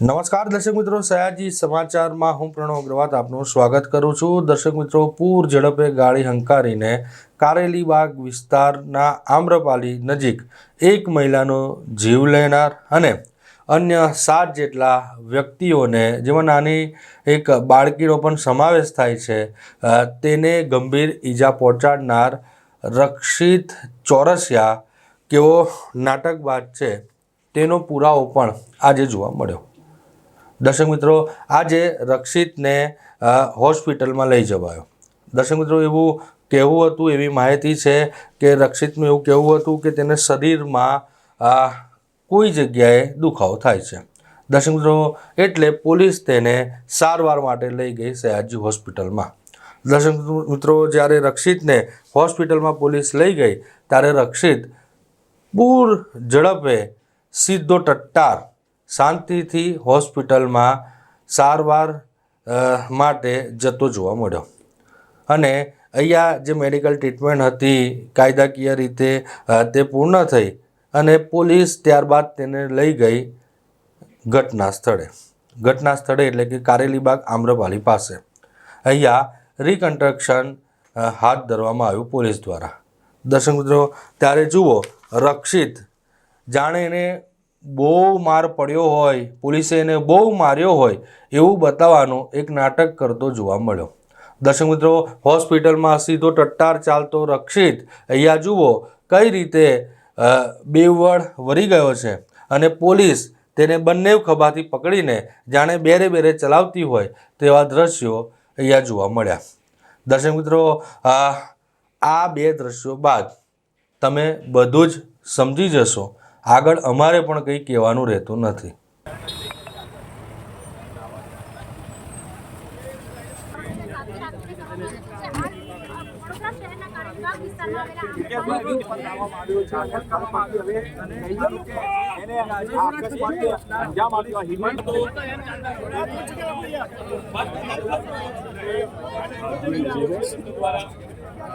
નમસ્કાર, દર્શક મિત્રો. સયાજી સમાચારમાં હું પ્રણવ અગ્રવાલ આપનું સ્વાગત કરું છું. દર્શક મિત્રો, પૂર ઝડપે ગાડી હંકારીને કારેલીબાગ વિસ્તારના આમ્રપાલી નજીક એક મહિલાનો જીવ લેનાર અને અન્ય સાત જેટલા વ્યક્તિઓને, જેમાં નાની એક બાળકીનો પણ સમાવેશ થાય છે તેને ગંભીર ઈજા પહોંચાડનાર રક્ષિત ચોરસિયા કેવો નાટકબાજ છે, તેનો પુરાવો પણ આજે જોવા મળ્યો. દર્શક મિત્રો, આજે રક્ષિતને હોસ્પિટલમાં લઈ જવાયો. દર્શક મિત્રો, એવું કહેવું હતું, એવી માહિતી છે કે રક્ષિતનું એવું કહેવું હતું કે તેને શરીરમાં કોઈ જગ્યાએ દુખાવો થાય છે. દર્શક મિત્રો, એટલે પોલીસ તેને સારવાર માટે લઈ ગઈ સયાજી હોસ્પિટલમાં. દર્શક મિત્રો, જ્યારે રક્ષિતને હોસ્પિટલમાં પોલીસ લઈ ગઈ, ત્યારે રક્ષિત પૂર ઝડપે સીધો ટટ્ટાર શાંતિથી હોસ્પિટલમાં સારવાર માટે જતો જોવા મળ્યો. અને અહીંયા જે મેડિકલ ટ્રીટમેન્ટ હતી, કાયદાકીય રીતે તે પૂર્ણ થઈ અને પોલીસ ત્યારબાદ તેને લઈ ગઈ ઘટના સ્થળે. ઘટના સ્થળે એટલે કે કારેલીબાગ આમ્રપાલી પાસે. અહીંયા રિકન્સ્ટ્રક્શન હાથ ધરવામાં આવ્યું પોલીસ દ્વારા. દર્શક મિત્રો, ત્યારે જુઓ, રક્ષિત જાણે એને બહુ માર પડ્યો હોય, પોલીસે એને બહુ માર્યો હોય, એવું બતાવવાનું એક નાટક કરતો જોવા મળ્યો. દર્શક મિત્રો, હોસ્પિટલમાં સીધો ટટ્ટાર ચાલતો રક્ષિત, અહીંયા જુઓ કઈ રીતે બેવડ વળી ગયો છે અને પોલીસ તેને બંને ખભાથી પકડીને જાણે બેરે બેરે ચલાવતી હોય તેવા દ્રશ્યો અહીંયા જોવા મળ્યા. દર્શક મિત્રો આ બે દ્રશ્યો બાદ તમે બધું જ સમજી જશો. આગળ અમારે પણ કંઈ કહેવાનું રહેતું નથી.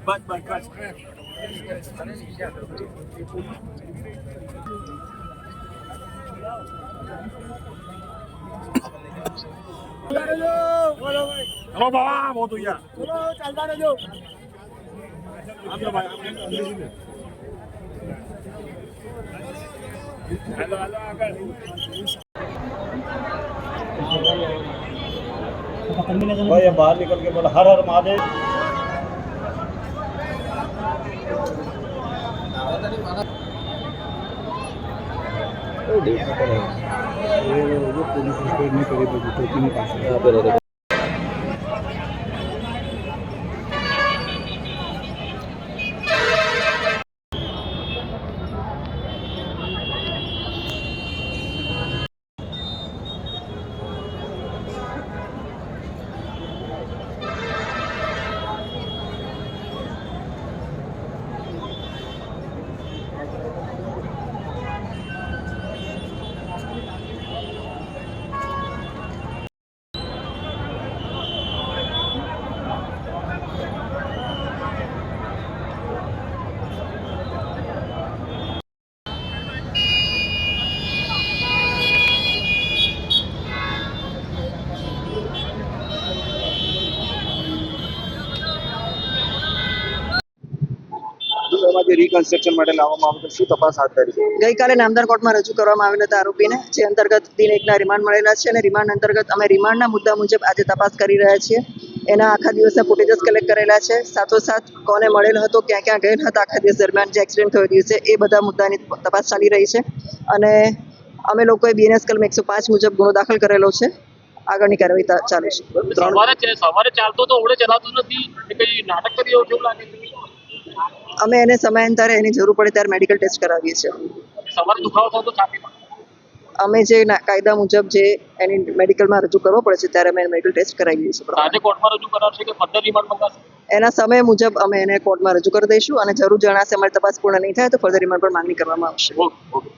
બસ બસ બસ. ચલો બાબા બહુ તું યાર. ચલો ચાલતા રહેજો આમ તો ભાઈ હેલો હેલો આગળ भाई Oh, dia. Oh, dia. Oh, dia. Oh, dia. Oh, dia. Reconstruction માટે લાવવામાં આવે તો શું તપાસ હાથ ધરી ગઈકાલે નામદાર કોર્ટમાં રજૂ કરવામાં આવેલ હતા આરોપીને જે અંતર્ગત દિન એકના રિમાન્ડ મળેલા છે અને રિમાન્ડ અંતર્ગત અમે રિમાન્ડના મુદ્દા મુજબ આજે તપાસ કરી રહ્યા છીએ. એના આખા દિવસના ફૂટેજીસ કલેક્ટ કરેલા છે. સાથોસાથ કોને મળેલ હતો ક્યાં ક્યાં ગયેલ હતા આખા દિવસ દરમિયાન જે એક્સિડન્ટ થયો દિવસે એ બધા મુદ્દાની તપાસ ચાલી રહી છે. અને અમે લોકોએ બીએનએસ કલમ એકસો પાંચ મુજબ ગુનો દાખલ કરેલો છે. આગળની કાર્યવાહી ચાલુ છે. સવારે ચાલતો તો ઓળે ચલાવતો નથી કઈ નાટક કરી એવું લાગે છે? અમે એને સમયાંતરે એની જરૂર પડે ત્યારે મેડિકલ ટેસ્ટ કરાવીએ છીએ. સવારે દુખાવો થતો છાતીમાં અમે જે કાયદા મુજબ જે એની મેડિકલમાં રજૂ કરવો પડે છે ત્યારે અમે મેડિકલ ટેસ્ટ કરાવીએ છીએ. આજે કોર્ટમાં રજૂ કરાવશે કે ફર્ધર રિમાન્ડ મંગાશે? એના સમય મુજબ અમે એને કોર્ટમાં રજૂ કરી દઈશું અને જરૂર જણાશે અમારી તપાસ પૂર્ણ નહીં થાય તો ફર્ધર રિમાન્ડ પર માંગણી કરવામાં આવશે. Okay okay.